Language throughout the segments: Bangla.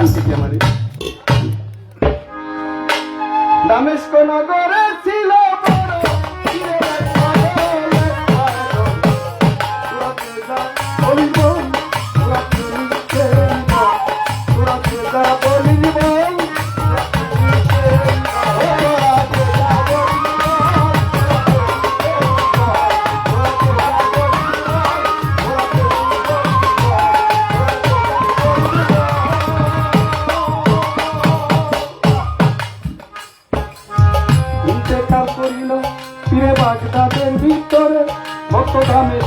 টানছে কি আমার দামেস্ক নগরে বাগদাদের ভিতরে ভক্ত দামেশ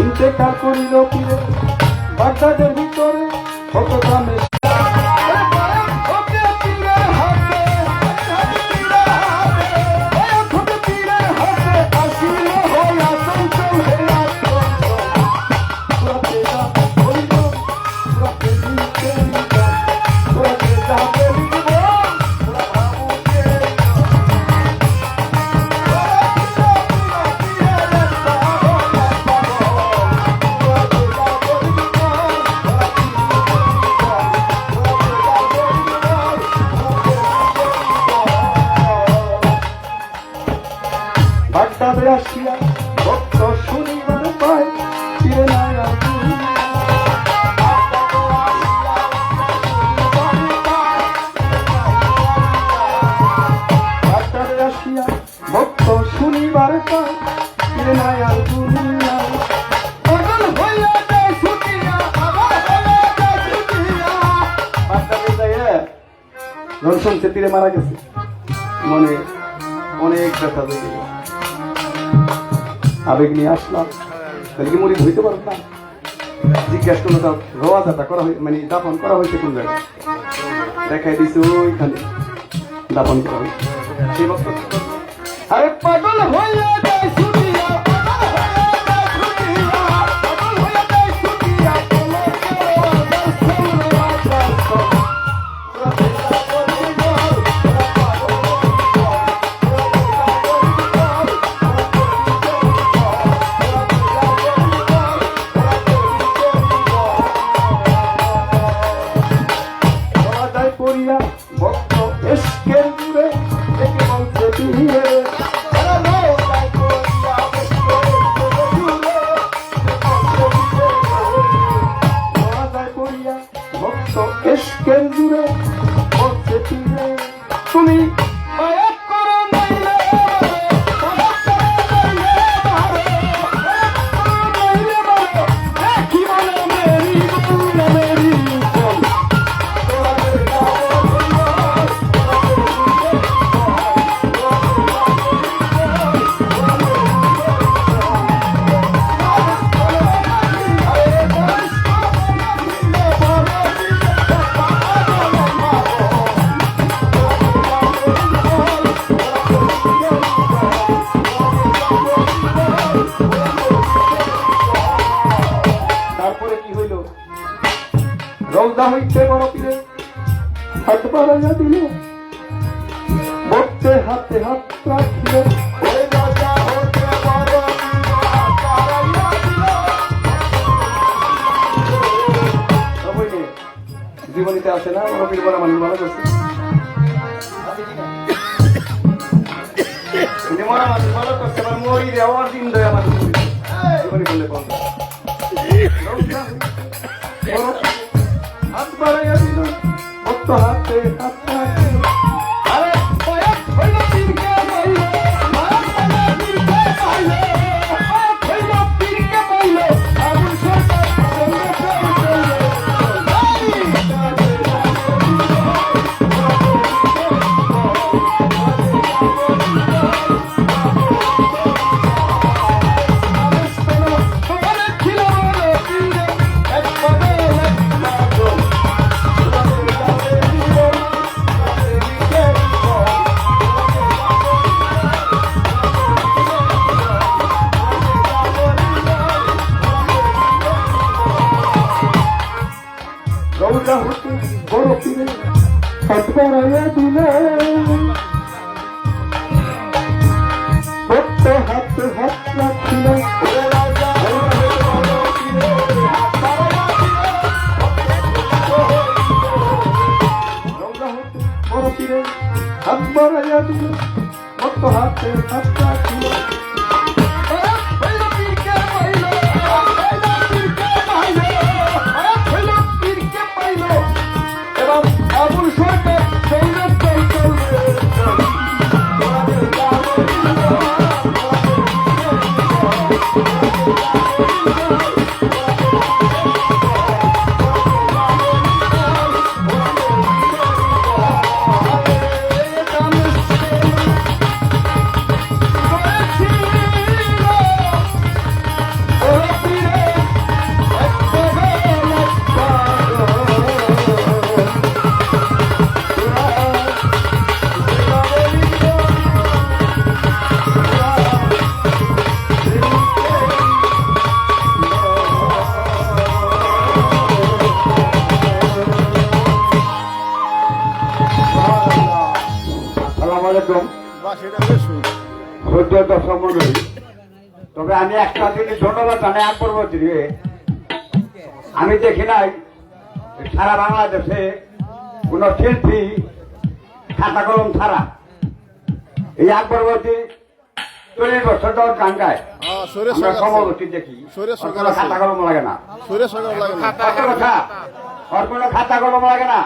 ইন্তেকাল করিল ফিরে বাগদাদের ভিতরে ভক্ত তীরে মারা গেছে। মনে, অনেক ব্যথা হয়ে গেল। আবেগ নিয়ে আসলাম। তাহলে কি মুড়ি ধুইতে পারত না? জিজ্ঞাসা করল তার রোয়াজাটা করা হয়ে মানে দাপন করা হয়েছে কোন জায়গায়? দেখাই দিছে ওইখানে। দাপন করা হয়েছে। সেই বক্তব্য। আরে পাগল হইয়া হইতে বড় পীরে হাত বাড়াইয়া দিল। বক্তে হাতে হাত রাখিল জীবনীতে আসে না বড় পীর বড় মানুষ ভালো করছে মরা মানুষ ভালো করছে মরি দিন দেয় আমার জীবনী বললে হাত বাড়াইয়া দিল हाथ मराया दिया वो तो हाथ দর্শক মন্ডলী তবে আমি একটা জিনিস ধন্যবাদ জানাই আকবর বদ্রীকে আমি দেখি নাই সারা বাংলাদেশে কোন শিল্পী খাতা কলম ছাড়া। এই আকবর বদ্রী চল্লিশ বছর ধর গান গায়। আমরা দেখি। কোনো। খাতা কলম লাগে না। কথা ওর কোনো খাতা কলম লাগে না।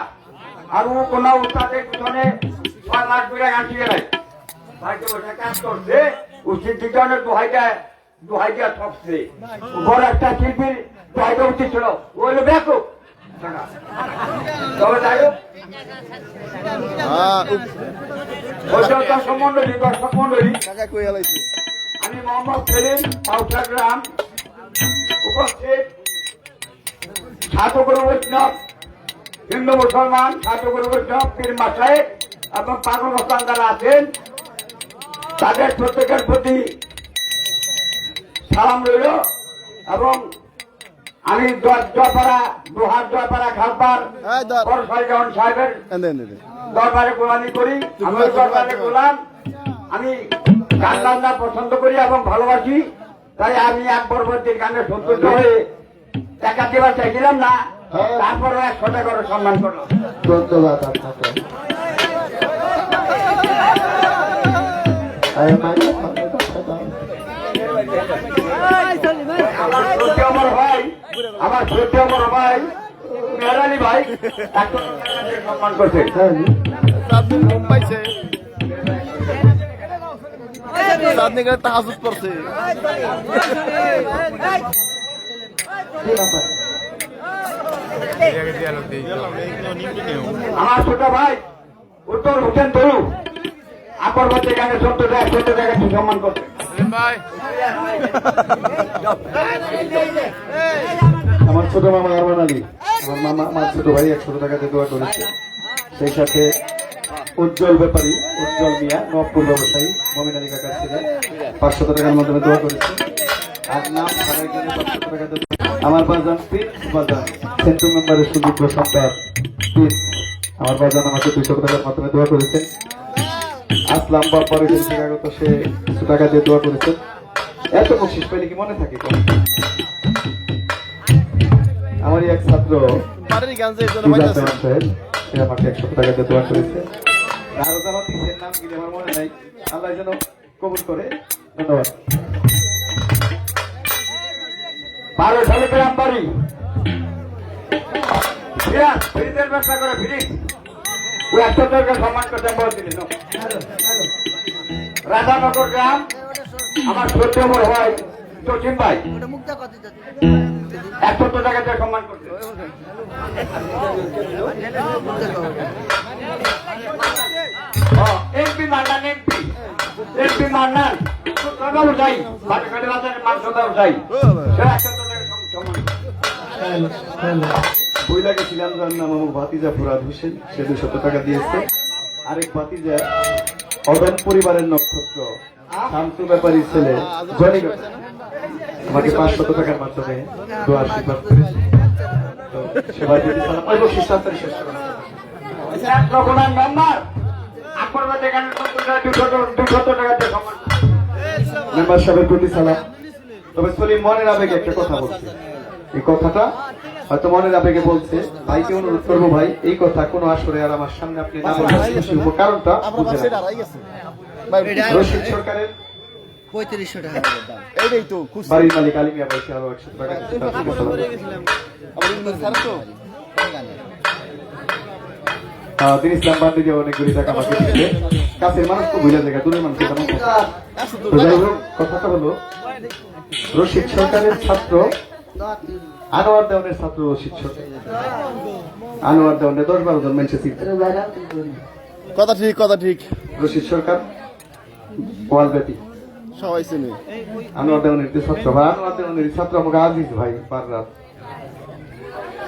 আর ও কোনো উস্তাদের পিছনে ছয় মাস ধরে গান শিখে নাই। বাড়িতে বসে কাজ করছে? উচিত জীবনের দোহাইটা দোহাইটা থপছে বড় একটা শিল্পীর দোহাইটা উচিত ছিল। ও হলো ব্যাকু তবে যাই হোক। দর্শক মন্ডলী আমি মোহাম্মদ সেলিম পাউসা গ্রাম উপস্থিত। ছাত্রগুরু বৈষ্ণব হিন্দু মুসলমান ছাত্রগুরু বৈষ্ণব পীর মাসায় এবং পাগল মস্তান যারা আছেন তাদের প্রত্যেকের প্রতি সালাম রইল এবং আমি জয়পাড়া দুহার জয়পাড়া খালপার। বড় সাইজন সাহেবের দরবারে গোলামি করি আমি দরবারে গোলাম আমি গান বাজনা পছন্দ করি এবং ভালোবাসি তাই আমি এক পরবর্তী গানের সন্তুষ্ট হয়ে টাকা দেওয়ার চাইছিলাম না তারপরে একশো করে সম্মান করলাম। আমার ভাই, আমার সত্যি আমার ভাই, মেহরানি ভাই সম্মান করছে। সাত দিন ঘুম পাইছে সাত দিন করে আমার ছোট ভাই, উত্তর হোসেন তরু। আপরবর্তী গানের সত্তর টাকা সত্তর টাকা দিয়ে সম্মান করছে? আমার ছোট মামা আরমান আলী আমার মামা আমার ছোট ভাই একশো টাকাতে দোয়া করেছে। সেই সাথে উজ্জ্বল ব্যাপারী উজ্জ্বল মিয়া নবপুর ব্যবসায়ী মমিন আলী কাকার ছেলে পাঁচশো টাকার মাধ্যমে দোয়া করেছে। আর নাম আমার বাজান পিস বাজান সেন্ট্রাল মেম্বারের সুযোগ্য সন্তান পিস আমার বাজান আমাকে দুইশো টাকার মাধ্যমে দোয়া করেছেন আসলাম বা পরে আগত সে কিছু টাকা দিয়ে দোয়া করেছেন। এত বকশিস পেলে কি মনে থাকে আমারই এক ছাত্র সে আমাকে একশো টাকা দিয়ে দোয়া করেছে। আরও যারা দিচ্ছেন নাম আমার মনে নাই। আল্লাহ যেন কবুল করে। ধন্যবাদ। বারো সালে গ্রাম বাড়ি। ফিরাজ ব্যবসা করে ফ্রিজ টাকা সম্মান করতে বলে দিলি নো। রাধানগর গ্রাম, আমার সত্য বড় ভাই জসিম ভাই। একশো টাকা দিয়ে সম্মান করছে MP Mannan, MP. MP Mannan টাকা উঠাই কাটে বাজারে মাংস দা উঠাই একশো টাকা সম্মান বইলা গেছিলাম যার নাম আমার ভাতিজা ফুরাদ হোসেন, সে দুশত টাকা দিয়েছে। আরেক ভাতিজা অদন পরিবারের নক্ষত্র শামসু ব্যাপারীর ছেলে, জনি ব্যাপারী। আমাকে পাঁচশত টাকার মাধ্যমে আশীর্বাদ করেছে। মেম্বার সাহেবের প্রতি সালাম। তবে সলিম মনের আবেগে একটা কথা বলছে। এই কথাটা হয়তো মনের আবেগে বলছে ভাইকে অনুরোধ করব ভাই এই কথা কোনো আসরে আর আমার সামনে আপনি না কারণটা পাশে রাখবেন। দাঁড়াই গেছে ভাই রশিদ সরকারের পঁয়ত্রিশশো টাকা। এইটাই তো বাড়ির মালিক আলিমিয়া বলছে আরও একশো টাকা দিচ্ছে, তার জন্য ধন্যবাদ। আমার ইন্দ্র স্যার তো? আহ, দিন ইসলাম বান্দি যে অনেকগুলি টাকা আমাকে দিচ্ছে। কাছের মানুষ তো বুঝে জায়গা দূরের মানুষ তেমন কম। একশো তো যাই হোক কথাটা হলো রশিদ সরকারের ছাত্র আনোয়ার দেওয়ানের ছাত্র সরকার আনোয়ার দেওয়ানের দশ বারো জন সিট কথা ঠিক কথা ঠিক। রশিদ সরকার ওয়ালব্যাপী সবাই চিনি। আনোয়ার দেওয়ানের যে ছাত্র ভাই আনোয়ার দেওয়ানের ছাত্র আমাকে আজিজ ভাই বাররাত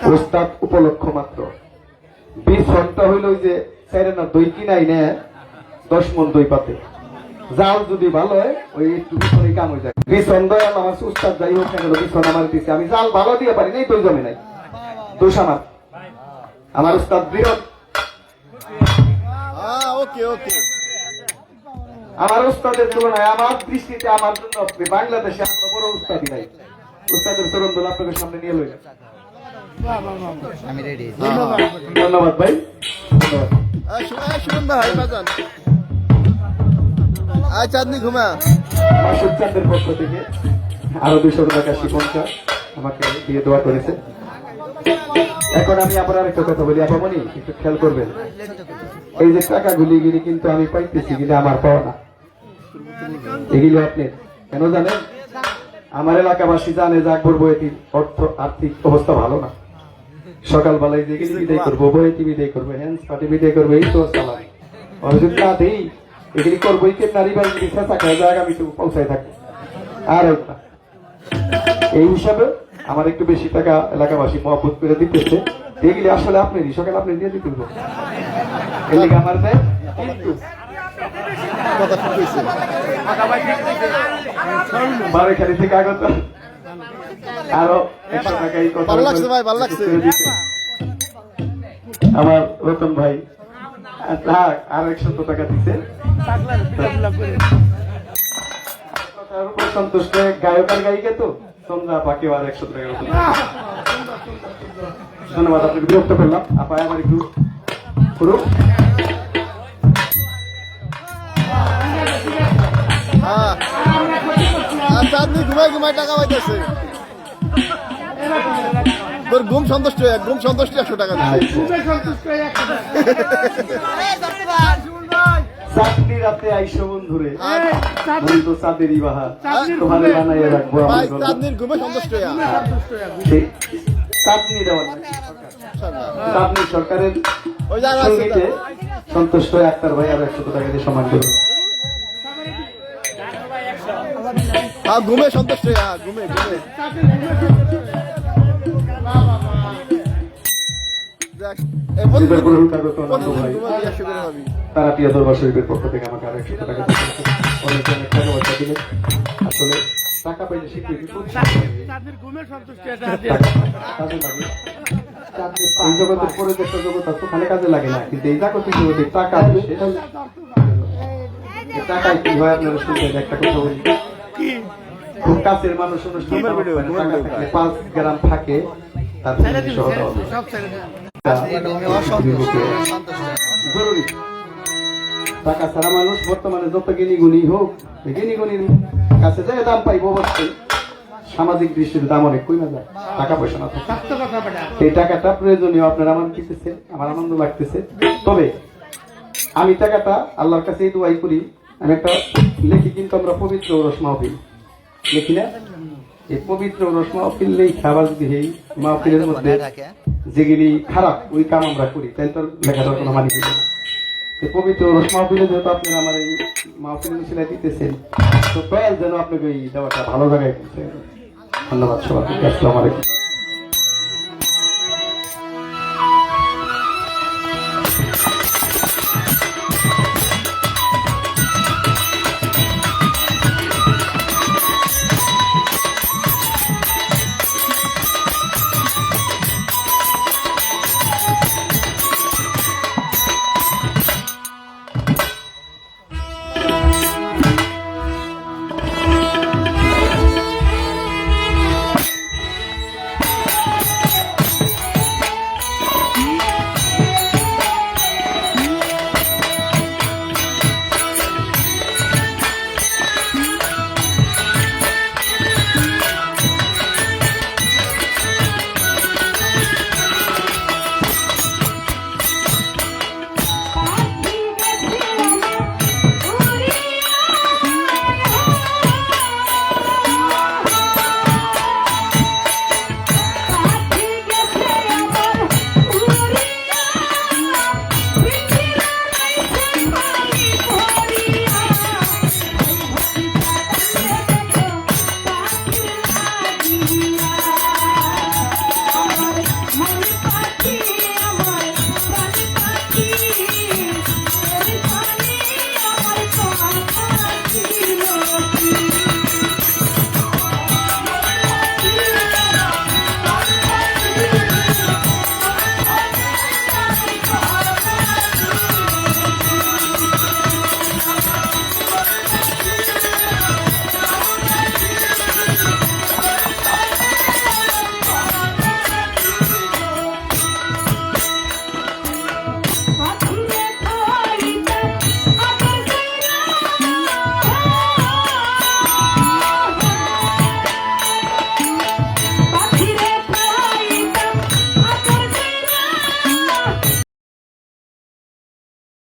প্রস্তাব উপলক্ষ মাত্র। বিশ ঘণ্টা হইল যে চাইরে না দই কিনাই নে দশ মন দই পাতে। যাও যদি ভালো হয় ওই একটু বিছনে কাম হয়ে যায়। বিছন দয়াল আমার উস্তাদ যাই হোক না কেন বিছন আমার দিছে। আমি জাল ভালো দিয়ে পারি নাই দই জমে নাই। দোষ আমার। আমার উস্তাদ বৃহৎ ওকে ওকে। আমার উস্তাদের তুলনায় আমার দৃষ্টিতে আমার জন্য বাংলাদেশে বড় উস্তাদি নাই। উস্তাদের চরণ দোল আপনাদের সামনে নিয়ে লই ধন্যবাদ। ভাই। ধন্যবাদ শুনুন ভাই বাজান। চাঁদনি, ঘুমা। চাঁদের পক্ষ থেকে আরও দুশো টাকা শিপনটা আমাকে দিয়ে দোয়া করেছে। এখন আমি আবার আরেকটা কথা বলি আপামনি একটু খেয়াল করবেন। এই যে টাকাগুলি গিরি কিন্তু আমি পাইতেছি, কিন্তু আমার পাওয়া না। এগুলো আপনি কেন জানেন? আমার এলাকাবাসী জানে যা করব এটির অর্থ আর্থিক অবস্থা ভালো না। সকালবেলায় যে বিদায় করব, বইটি বিদায় করব হ্যান্ড পার্টি বিদায় করব, এই তো চালান অর্জুন না দেই এগুলি করব নারী যাক আমি পৌঁছায় থাকি। আর এই হিসাবে আমার একটু বেশি টাকা এলাকাবাসী মহব্বত করে দিতেছে। এগুলি আসলে আপনারই সকাল আপনি দিয়ে দিতে আমার দেয় কিন্তু বারোখানি থেকে আগত। আরও একশো টাকা। আমার রতন ভাই থাক আর একশো টাকা দিচ্ছে উপর সন্তুষ্ট গায়ক আর গায়িকা তো। তোমরা পাকে আর একশো টাকা ধন্যবাদ আপনাকে বিরক্ত করলাম। আপা আমার একটু করুক। আর চাঁদনি ঘুমাই ঘুমাই টাকা পাইতেছে তোর ঘুম সন্তুষ্ট হয়ে ঘুম সন্তুষ্ট একশো টাকা দিচ্ছে চাকরি রাতে আইসো বন্ধুরে। বন্ধু চাঁদেরই বাহার তোমারে বানাইয়ে রাখব ভাই চাঁদনির ঘুমে সন্তুষ্ট হয়ে চাঁদনি দেওয়া চাঁদনি সরকারের ওই যে সঙ্গীতে সন্তুষ্ট হয়ে আক্তার ভাই আর একশো টাকা দিয়ে সম্মান করবে। ঘুমে সন্তুষ্ট ঘুমে ঘুমে। তারা প্রিয় দরবার শরীফের পক্ষ থেকে আমাকে আর একশো টাকা অনেক অনেক টাকা পয়সা দিলে আসলে টাকা পাইলে স্বীকৃতি এই জগতের পরে একটা জগৎ আছে ওখানে কাজে লাগে না। কিন্তু এই জাগতিক জগতে টাকা আছে এই টাকায় কি হয় আপনারা শুনবেন একটা কথা বলি। খুব কাছের মানুষ অনুষ্ঠান মানে পাঁচ গ্রাম থাকে। জরুরি টাকা ছাড়া মানুষ বর্তমানে যত গুণী হোক গুণীর কাছে যে দাম পাইব সামাজিক দৃষ্টিতে দাম অনেক কমে যায়। টাকা পয়সা না থাকে এই টাকাটা প্রয়োজনীয়, আপনার আমার দিতেছে, আমার আনন্দ লাগতেছে। তবে আমি টাকাটা আল্লাহর কাছে এই দোয়াই করি। আমি একটা লেখি কিন্তু আমরা পবিত্র রস মাহফিল। লিখি না এই পবিত্র রস মাহফিল লেখা যদি এই মাহফিলের মধ্যে যেগুলি খারাপ ওই কাম আমরা করি তাই তো লেখাটার কোনো মানি না এই পবিত্র রস মাহফিলে যেহেতু আপনারা আমার এই মাহফিল মিছিলে দিতেছেন তো দয়াল যেন আপনাকে এই দেওয়াটা ভালো জায়গায় ধন্যবাদ সবাইকে আসসালামু আলাইকুম।